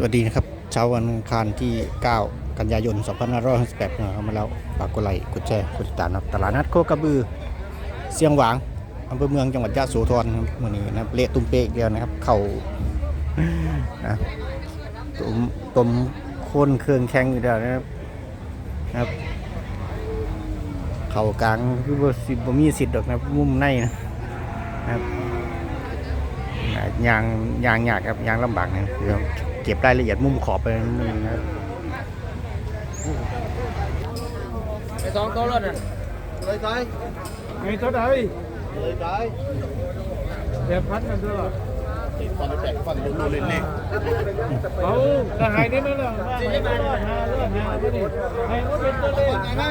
สวัสดีนะครับเช้าวันอังคารที่ 9 กันยายน 2568นะครับมาแล้วฝากกดไลค์กดแชร์กดติดตามนะครับตลาดนัดโคกระบือเสียงหวางอำเภอเมืองจังหวัดยะโสธรครับวันนี้นะเละตุ้มเป๊กเดียวนะครับ เข่านะตุ่มตุ่มโคนเครื่องแข็งอยู่เดียวนะครับนะครับ เข่ากลางคือบ่สิบ่มีสิทธิ์ดอกนะครับมุมในนะนะครับยางยางยากครับยางลำบากนะเดี๋ย ก็บรายละเอียดมุมขอบไปนะครับไปสองตัวรถอะเลยใจมีตัวใดเลยใจเดี๋ยวพัดกันด้วยฟันแตกฟันดูเล่นเล่เขากระหายนิดนึงเลยว่าให้มาหาเรื่องหาไม่ดีให้ก็เป็นตัวเล่นไหม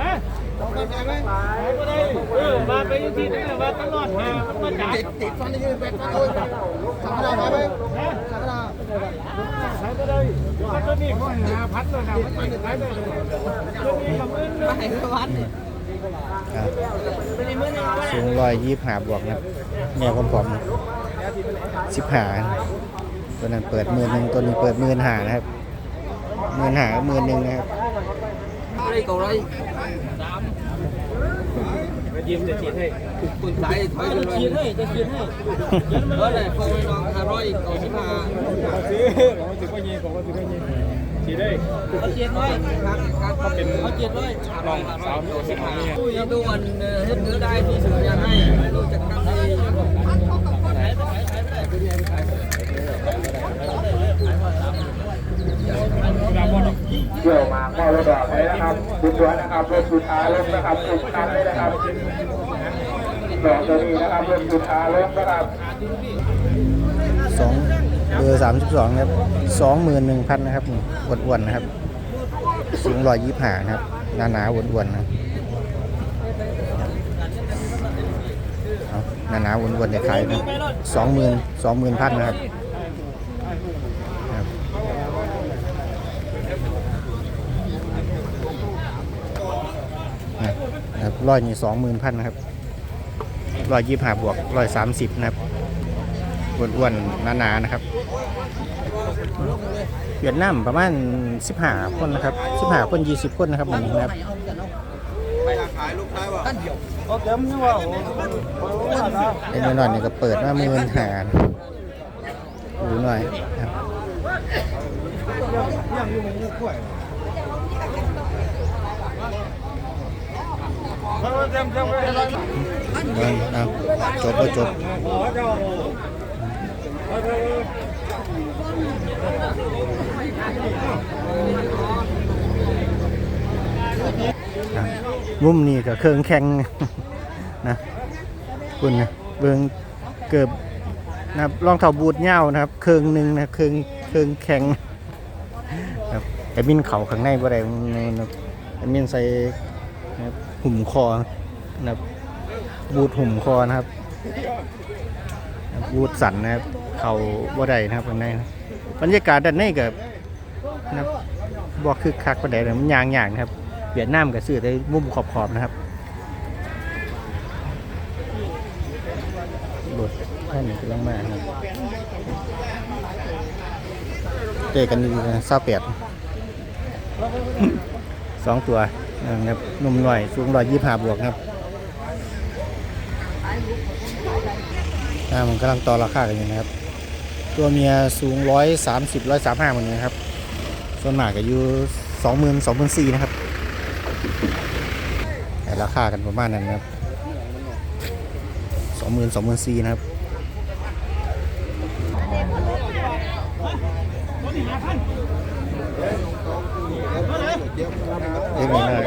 ฮะต้องใจไหมหายก็ได้เออมาไปยังที่นี่ว่าตลอดหามาจ่ายติดติดฟันได้ยืนเป็นฟันเลยสังกระดาษไหมฮะสังกระดาษหายก็ได้ก็ตัวนี้เขาหาพัดเลยนะมันติดหายได้เลยตัวนี้กับมือไปวัดอะเป็นมือหนึ่ง สูงร้อยยี่หาบวกนะแนวผอมสิบหาตัวนั้นเปิดมื่นหนึ่งตัวนี้เปิดมื่นหานะครับมื่นหามื่นหนึ่งนะครับ ยิ้มจะฉีดให้ quần trái thì thôi จะ rồi ฉีดให้จะฉีดให้ đó này không nó hà rồi cầu xin hà ซื้อผมถือว่ายิงผมก็ถือว่ายิงฉีดได้เขาฉีดไว้ khác khác có เป็น có chuyện thôi ลองสาวตัวสิบห้าเนี่ย tôi tôi còn hết nữa đây thì sử nhà hay tôi chắc chắn đi เที่ยวมาเข้ารถดอกเลยนะครับคุณสวยนะครับรถสุดท้ายรถนะครับสุดคันเลยนะครับดอกตัวนี้นะครับรถสุดท้ายรถนะครับสองเบอร์สามสิบสองครับสองหมื่นหนึ่งพันนะครับอ้วนๆนะครับสูงร้อยยี่ห้านะครับหนาหนาๆอ้วนๆนะครับเอาหนาหนาอ้วนๆเนี่ยขายสองหมื่นสองหมื่นพันนะครับ ครับร้อยนี่สองหมื่นพันนะครับร้อยยี่ห้าบวกร้อยสามสิบนะครับอ้วนๆหนาๆนะครับเวียดนามประมาณ15คนนะครับ15คน20คนนะครับวันนี้นะครับเขาเนี่ว่าโอ้ไอ้น้อยๆนี่ก็เปิดมาหมื่นหาดูหน่อยครับ เอาจบก็จบอะมุมนี้ก็เครื่องแข็งนะคุณนะเบิงเกือบนะครับรองเท้าบูทเหย้านะครับ เครื่องหนึ่งนะเครื่องเครื่องแข็งครับแต่มินเข่าข้างในบ่ได้นะแต่มินใส่นะครับ หุ่มคอนะครับบูทหุ่มคอนะครับ บูทสันนะครับ เข่าบ่ได้นะครับข้างในนะบรรยากาศด้านในกับนะครับบ่คึกคักบ่ได้เลยมันยางๆนะครับเวียดนามก็ซื้อได้มุมขอบๆนะครับรถท่านกำลังมาครับเจอกันดีนะซาเปียดสองตัว นะครับหนุ่มหน่อยสูงร้อยยี่ห้าบวกครับอ่ามันกำลังต่อราคากันอยู่นะครับ ตัวเมียสูงร้อยสามสิบร้อยสามห้าเหมือนกันครับส่วนมากก็อยู่สองหมื่นสองหมื่นสี่นะครับแต่ราคากันประมาณนั้นนะครับสองหมื่นสองหมื่นสี่นะครับ เล็กน้อย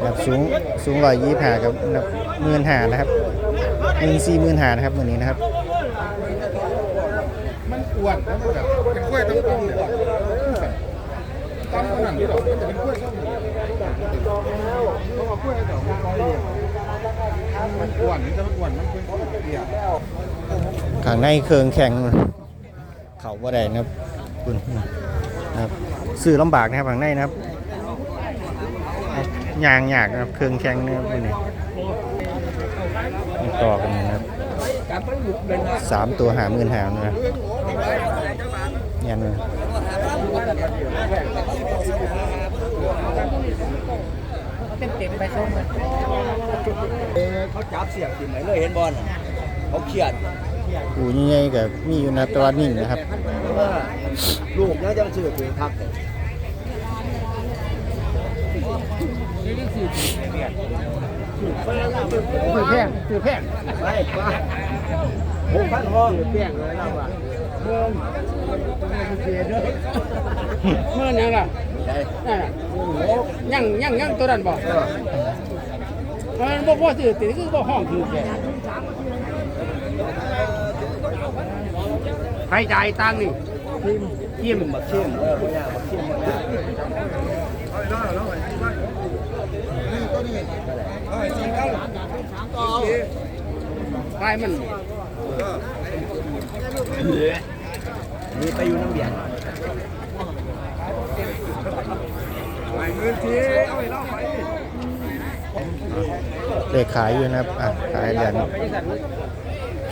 แบบสูงสูงร้อยยี่ห้ากับแบบหมื่นหานะครับหมื่นสี่หมื่นหานะครับวันนี้นะครับมันอ้วนแล้วแบบเป็นกล้วยต้องต้มเนี่ยต้มขนาดนี้หรอมันจะเป็นกล้วยส้มต้องเอากล้วยให้ดอกมันก้อยเนี่ยมันอ้วนมันจะมันอ้วนมันเป็นเปียกข้างในเครื่องแข็งเขาบ่ได้นะครับคุณนะครับ ซื้อลำบากนะครับข้างในนะครับยางยากนะครับเครื่องแข็งนะครับนี่ต่อกันนะครับสามตัวหาหมื่นหานะครับยันเลยเขาจับเสียบกินไหนเลยเห็นบอลเขาเขียด อูใหญ่ๆกับมีอยู่นะแตัวานิ่งนะครับ ลูกเนี่ยจะชื่อเป็นทักเลยถือแพงถือแพงไปไปหกพันห้องเปลี่ยนเลยเราอะเมื่อยังล่ะได้นั่นน่ะยังยังยังตัวนั้นบอกมันบ่พอถือติคือบ่ห้องถือแกใค รจ่ายตังค์นี่ทีมมาเข้มเออพวกนี้มาเข้มมาได้ใครมันมีไปอยู่น้ำเบียดเอาไปเลขขายอยู่นะครับอะขายเหรียญ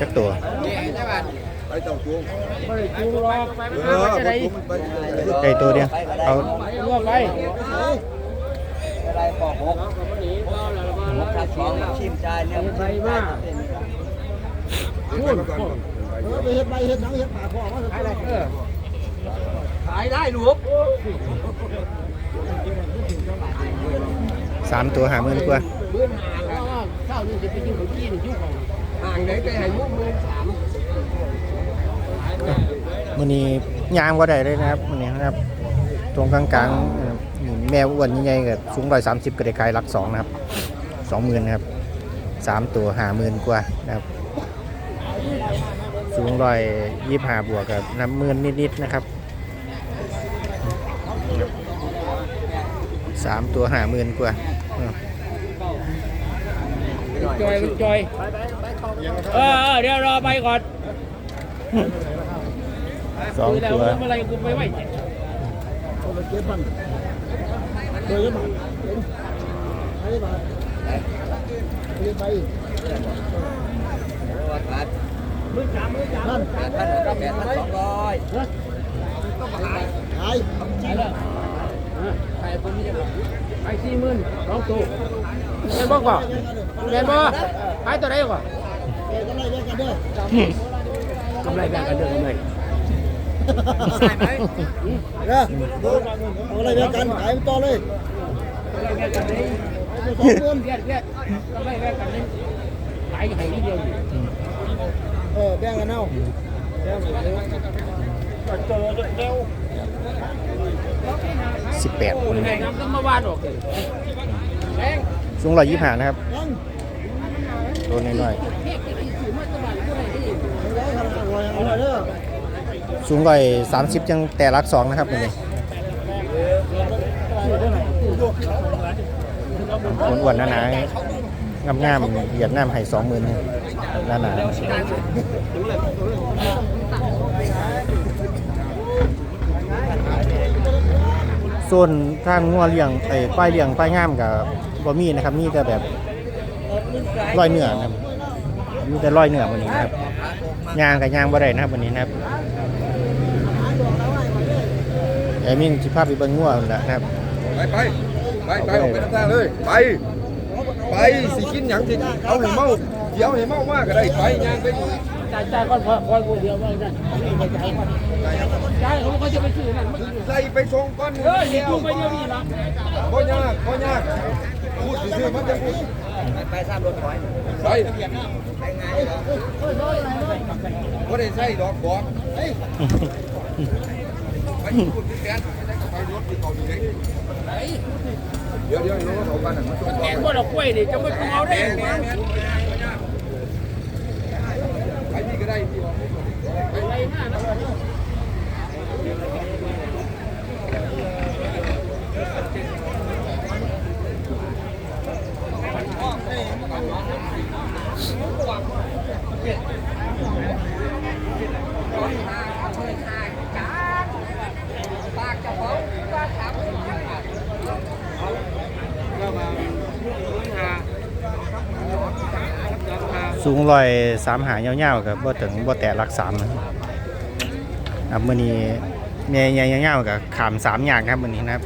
จักตัว ไปเจ้าจูงบ่ได้จูงหรอกเออจะได้ไปไก่ตัวเดียวเอาร่วมไปอะไรปอกหกหกทับสองชิมใจเนี่ยมันใครมากไปมาก่อนเออขายได้ลูกสามตัวหาหมื่นกว่าเช้านี่จะไปกินข้าวจีนอยู่ของห่างไหนไปให้มุกมือสาม มื้อนี้ยางบ่ได้เลยนะครับมื้อนี้นะครับ ตรงกลางๆนะครับนี่แม่อ้วนใหญ่ๆกับสูง130ก็ได้ขายหลักสองนะครับ20,000นะครับสามตัวห้าหมื่นกว่านะครับ สูง125บวกกับน้ำหมื่นนิดๆนะครับสามตัวห้าหมื่นกว่าจอยจอยเออเดี๋ยวรอไปก่อน สองคุยแล้วตัวเมื่อไรกูไปไหวตัวขาดมือสามมือสามแปดพันแปดพันสองร้อยไปแล้วไปคนนี้จะไปสี่หมื่นสองตัวแมนบอกก่อนแมนบอกไปตัวไหนก่อนกำไรแบ่งกันเด้อกำไร ใช่ไหมเอาอะไรเดียวกันขายต่อเลยกำไรแบ่งกันเลยสองหมื่นเพี้ยนเพี้ยนกำไรแบ่งกันเลยขายให้นิดเดียวอยู่เออแบ่งกันเอาสิบแปดคนแบ่งน้ำต้นมาวาดออกเลยแบ่งสูงร้อยยี่สิบห้านะครับยังตัวน้อยเสูงร้อยสามสิบยังแต่รักสองนะครับตัวนี้คนอ้วนๆหนาๆงามๆเหยียดน้ำให้สองหมื่นหนาหนาๆส่วนทางงัวเลี้ยงไอ้ป้ายเลี้ยงป้ายงามกับบ่มีนะครับมีแต่แบบร้อยเนื้อนะครับมีแต่ร้อยเนื้อวันนี้นะครับยางกับยางบ่ได้นะครับวันนี้นะครับ ไอ้มินสิภาพไปเบิ่งงัวนั่นแหละนะครับ ไปไปไปไปออกไปทางทางเลย ไป ไปสิกินหยังสิเอาให้เมาเดี๋ยวให้เมามากก็ได้ไปย่างไปจ่ายจ่ายก่อนพอคอยกูเดียวว่านั่นจ่ายก่อนจ่ายเขาเขาจะไปซื้อนั่นมันใส่ไปส่งก้อนเออเดี๋ยวดูไปเดี๋ยวนี้ละบ่ยากบ่ยากพูดซื่อๆมันจะพูดไปสร้างรถถอยใส่บ่ได้ใส่ดอกบอก เขาอยู่ไหนเดี๋ยวเดี๋ยวน้องเขากันมาส่งแกงบ่ดอกกล้วยนี่จะไม่ต้องเอาได้ไปนี่ก็ได้พี่ไรหน้านะ สูงร้อยสามหายาวๆกับบ่ถึงบ่แต่หลักสามนะครับมื่อนี้เมียยาวๆๆกับขามสามอย่างครับมื่อนี้นะครับ